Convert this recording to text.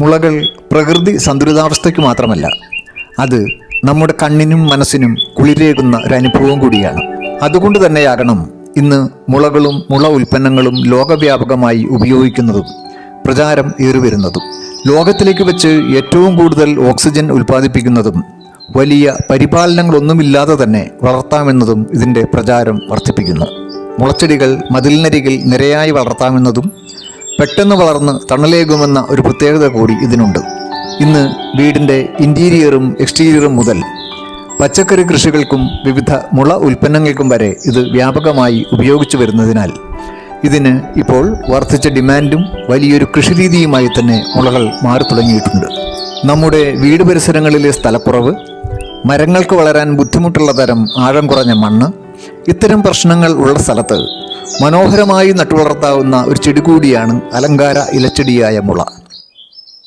മുളകൾ പ്രകൃതി സന്തുലിതാവസ്ഥയ്ക്ക് മാത്രമല്ല അത് നമ്മുടെ കണ്ണിനും മനസ്സിനും കുളിരേകുന്ന ഒരു അനുഭവം കൂടിയാണ്. അതുകൊണ്ട് തന്നെയാകണം ഇന്ന് മുളകളും മുള ഉൽപ്പന്നങ്ങളും ലോകവ്യാപകമായി ഉപയോഗിക്കുന്നതും പ്രചാരം ഏറിവരുന്നതും. ലോകത്തിലേക്ക് വെച്ച് ഏറ്റവും കൂടുതൽ ഓക്സിജൻ ഉൽപ്പാദിപ്പിക്കുന്നതും വലിയ പരിപാലനങ്ങളൊന്നുമില്ലാതെ തന്നെ വളർത്താമെന്നതും ഇതിന്റെ പ്രചാരം വർദ്ധിപ്പിക്കുന്നു. മുളച്ചെടികൾ മതിലിനരികിൽ നിരയായി വളർത്താമെന്നതും പെട്ടെന്ന് വളർന്ന് തണലേകുമെന്ന ഒരു പ്രത്യേകത കൂടി ഇതിനുണ്ട്. ഇന്ന് വീടിന്റെ ഇന്റീരിയറും എക്സ്റ്റീരിയറും മുതൽ പച്ചക്കറി കൃഷികൾക്കും വിവിധ മുള ഉൽപ്പന്നങ്ങൾക്കും വരെ ഇത് വ്യാപകമായി ഉപയോഗിച്ചു വരുന്നതിനാൽ ഇതിന് ഇപ്പോൾ വർദ്ധിച്ച ഡിമാൻഡും വലിയൊരു കൃഷിരീതിയുമായി തന്നെ മുളകൾ മാറി തുടങ്ങിയിട്ടുണ്ട്. നമ്മുടെ വീട് പരിസരങ്ങളിലെ സ്ഥലക്കുറവ് മരങ്ങൾക്ക് വളരാൻ ബുദ്ധിമുട്ടുള്ള തരം ആഴം കുറഞ്ഞ മണ്ണ് ഇത്തരം പ്രശ്നങ്ങൾ ഉള്ള സ്ഥലത്ത് മനോഹരമായി നട്ടുവളർത്താവുന്ന ഒരു ചെടി കൂടിയാണ് അലങ്കാര ഇലച്ചെടിയായ മുള.